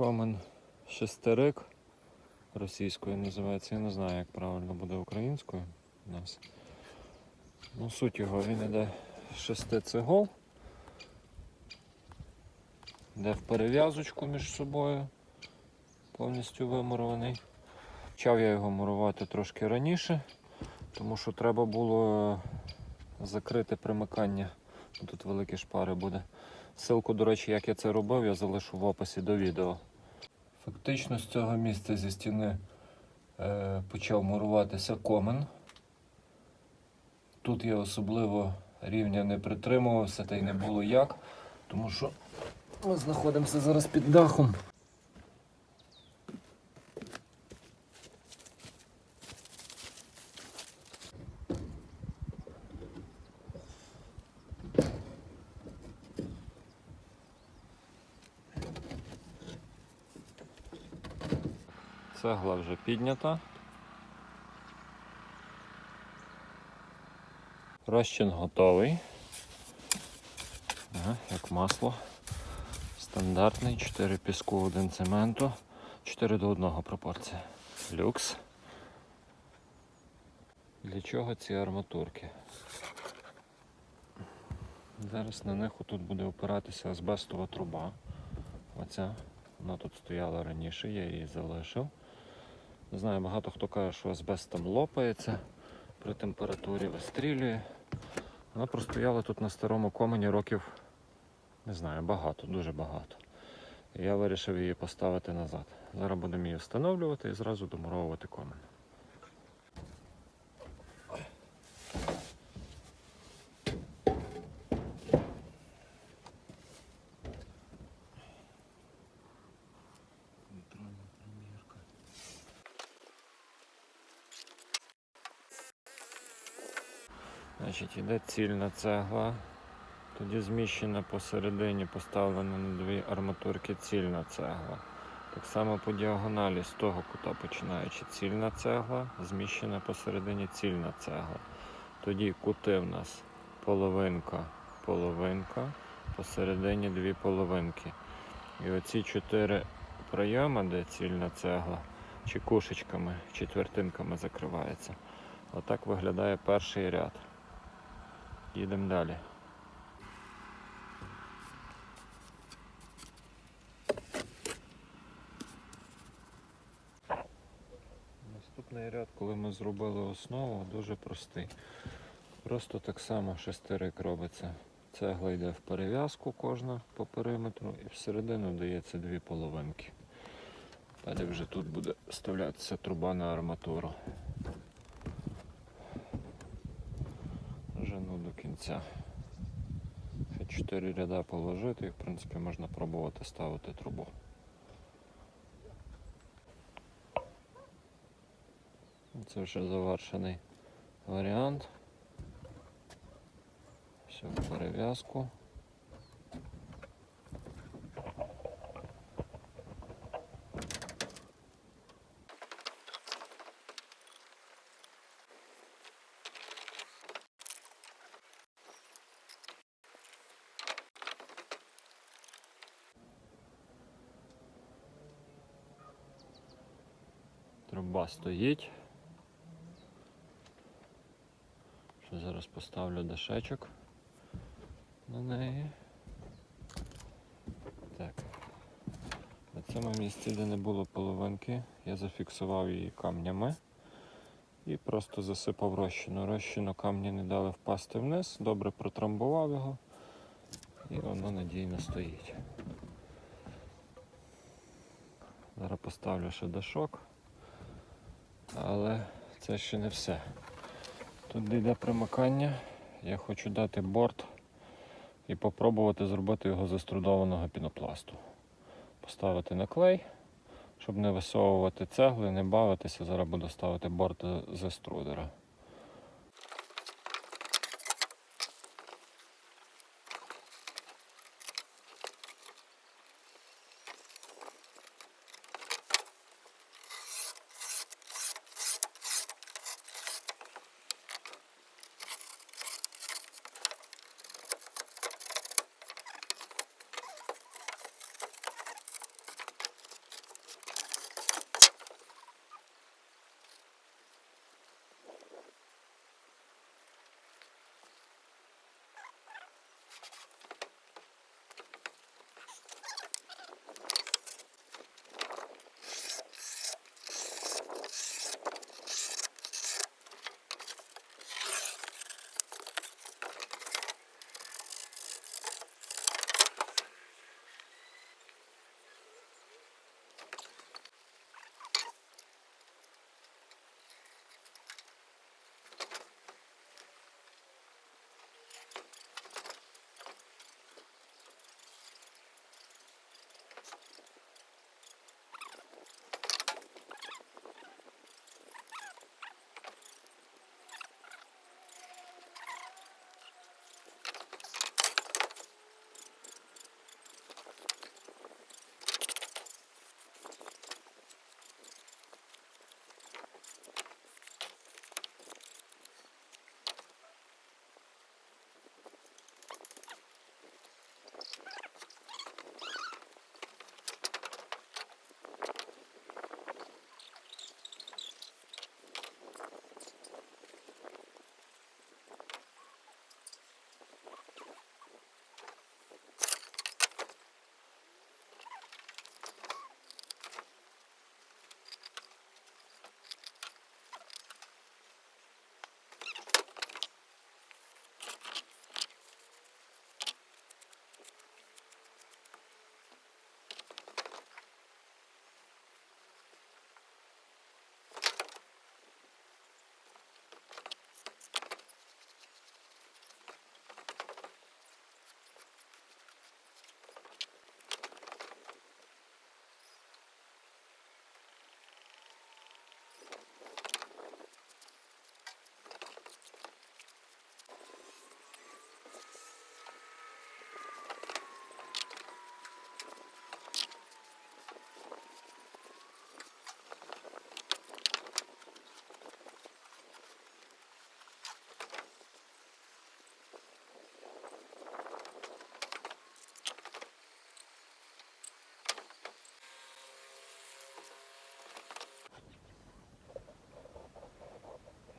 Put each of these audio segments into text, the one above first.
Комен шестерик. Російською називається. Я не знаю, як правильно буде українською у нас. Ну, суть його, він іде з шести цегол. Йде в перев'язочку між собою. Повністю вимурований. Почав я його мурувати трошки раніше, тому що треба було закрити примикання. Тут великі шпари буде. Ссылку, до речі, як я це робив, я залишу в описі до відео. Фактично з цього місця зі стіни е, почав муруватися комен. Тут я особливо рівня не притримувався та й не було як, тому що ми знаходимося зараз під дахом. Цегла вже піднята. Розчин готовий. Як масло. Стандартний, 4 піску, 1 цементу, 4 до 1 пропорція. Люкс. Для чого ці арматурки? Зараз на них тут буде опиратися азбестова труба. Оця. Вона тут стояла раніше, я її залишив. Не знаю, багато хто каже, що асбест там лопається, при температурі вистрілює. Вона простояла тут на старому комені років, не знаю, багато, дуже багато. І я вирішив її поставити назад. Зараз будемо її встановлювати і зразу домуровувати комен. Значить, іде цільна цегла. Тоді зміщена посередині, поставлена на дві арматурки цільна цегла. Так само по діагоналі з того кута починаючи цільна цегла, зміщена посередині цільна цегла. Тоді кути в нас половинка, половинка, посередині дві половинки. І оці чотири прийоми, де цільна цегла, чи кушечками, четвертинками закривається. Отак виглядає перший ряд. Їдемо далі. Наступний ряд, коли ми зробили основу, дуже простий. Просто так само шестерик робиться. Цегла йде в перев'язку кожна по периметру і всередину дається дві половинки. Далі вже тут буде вставлятися труба на арматуру. Кінця. Ще чотири ряда положити і в принципі можна пробувати ставити трубу. Це вже завершений варіант. Все в перев'язку. Труба стоїть. Ще зараз поставлю дашечок на неї. Так. На цьому місці, де не було половинки, я зафіксував її камнями і просто засипав розчину. Розчину камні не дали впасти вниз, добре протрамбував його і воно надійно стоїть. Зараз поставлю ще дашок, але це ще не все. Тут де йде примикання, я хочу дати борт і попробувати зробити його з еструдованого пінопласту. Поставити на клей, щоб не висовувати цегли, не бавитися. Зараз буду ставити борт з еструдера.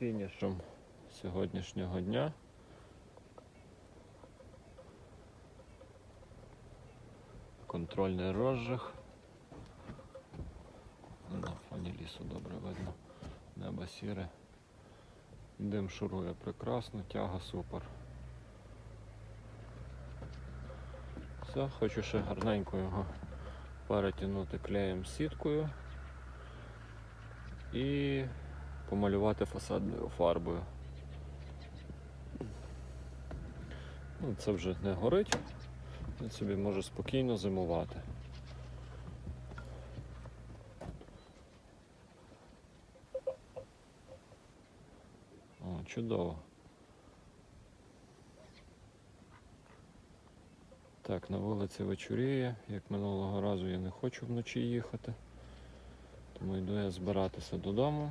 Фінішем сьогоднішнього дня. Контрольний розжиг. На фоні лісу добре видно. Небо сіре. Дим шурує прекрасно, тяга супер. Все, хочу ще гарненько його перетягнути клеєм сіткою і помалювати фасадною фарбою. Ну, це вже не горить, він собі може спокійно зимувати. О, чудово. Так, на вулиці вечоріє, як минулого разу я не хочу вночі їхати. Тому йду я збиратися додому.